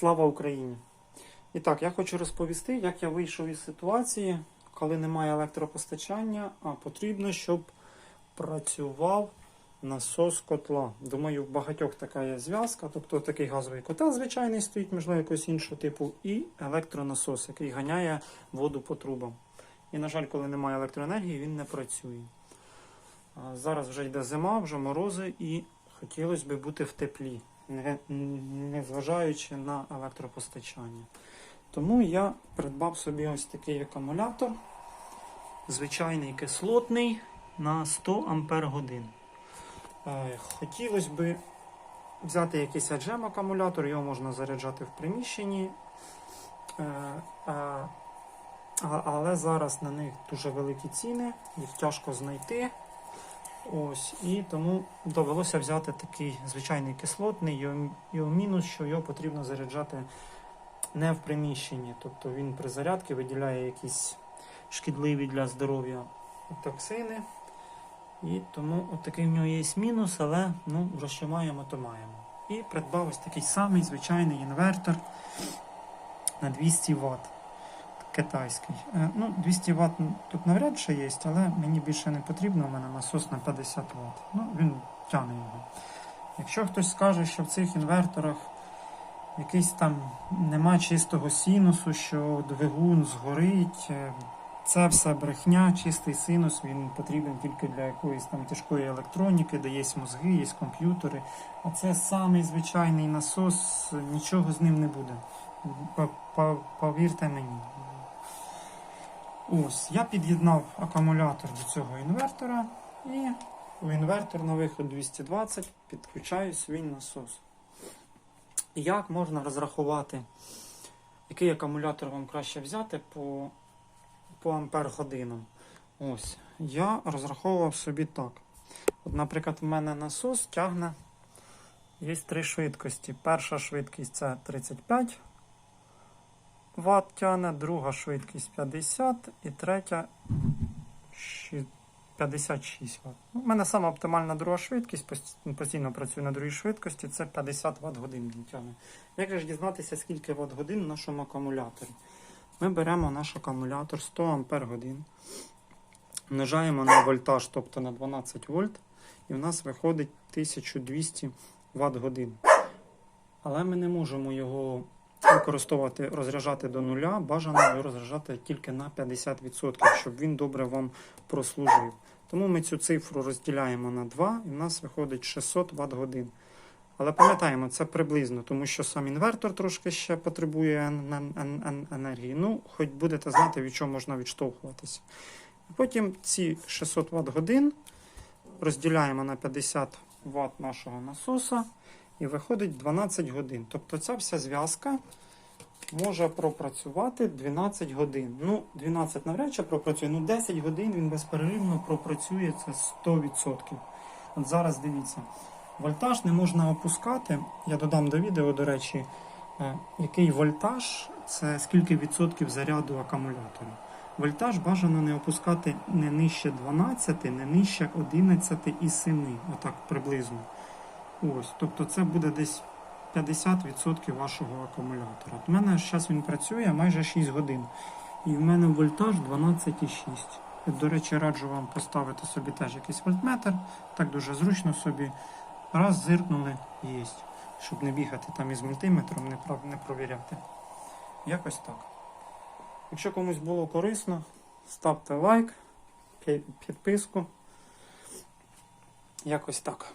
Слава Україні! І так, я хочу розповісти, як я вийшов із ситуації, коли немає електропостачання, а потрібно, щоб працював насос котла. Думаю, в багатьох така є зв'язка, тобто такий газовий котел звичайний стоїть, можливо, якогось іншого типу, і електронасос, який ганяє воду по трубам. І, на жаль, коли немає електроенергії, він не працює. Зараз вже йде зима, вже морози, і хотілося б бути в теплі, не, не на електропостачання. Тому я придбав собі ось такий акумулятор, звичайний кислотний на 100 Ампер. Е, Хотілося б взяти якийсь аджем акумулятор, його можна заряджати в приміщенні. Е, е, Але зараз на них дуже великі ціни, їх тяжко знайти. Ось, і тому довелося взяти такий звичайний кислотний, його, мінус, що його потрібно заряджати не в приміщенні. Тобто він при зарядці виділяє якісь шкідливі для здоров'я токсини. І тому от такий в нього є мінус, але ну, що маємо, то маємо. І придбав ось такий самий звичайний інвертор на 200 Вт. Китайський. Е, Ну, 200 Вт тут навряд чи є, але мені більше не потрібно, у мене насос на 50 Вт. Ну, він тягне його. Якщо хтось скаже, що в цих інверторах якийсь там нема чистого синусу, що двигун згорить, е, це все брехня, чистий синус, він потрібен тільки для якоїсь там тяжкої електроніки, де є мозги, є комп'ютери. А це самий звичайний насос, нічого з ним не буде. По- по- Повірте мені. Ось, я під'єднав акумулятор до цього інвертора і в інвертор на виход 220 підключаю свій насос. Як можна розрахувати, який акумулятор вам краще взяти по, по ампер годинам? Ось, я розраховував собі так. От, наприклад, в мене насос тягне. Є три швидкості. Перша швидкість це 35 Вт тягне, друга швидкість 50 і третя 56 Вт. У мене сама оптимальна друга швидкість, постійно працюю на другій швидкості, це 50 Вт годин він тягне. Як же ж дізнатися, скільки Вт годин в нашому акумуляторі? Ми беремо наш акумулятор 100 Ампер годин, множаємо на вольтаж, тобто на 12 вольт, і в нас виходить 1200 Вт годин. Але ми не можемо його використовувати, розряджати до нуля, бажано розряджати тільки на 50%, щоб він добре вам прослужив. Тому ми цю цифру розділяємо на 2 і в нас виходить 600 Вт годин. Але пам'ятаємо, це приблизно, тому що сам інвертор трошки ще потребує ен- ен- ен- ен- енергії. Ну, хоч будете знати, від чого можна відштовхуватися. Потім ці 600 Вт годин розділяємо на 50 Вт нашого насоса і виходить 12 годин. Тобто ця вся зв'язка може пропрацювати 12 годин. Ну, 12 навряд чи пропрацює, ну 10 годин він безперервно пропрацює це 100%. От зараз дивіться, вольтаж не можна опускати. Я додам до відео, до речі, е, який вольтаж це скільки відсотків заряду акумулятора. Вольтаж бажано не опускати не нижче 12, не нижче 11 і 7, отак приблизно. Ось, тобто це буде десь 50% вашого акумулятора. От У мене зараз він працює майже 6 годин. І в мене вольтаж 12,6. До речі, раджу вам поставити собі теж якийсь вольтметр. Так дуже зручно собі. Раз зиркнули, є. Щоб не бігати там із мультиметром, не, пров- не провіряти. Якось так. Якщо комусь було корисно, ставте лайк, підписку. Якось так.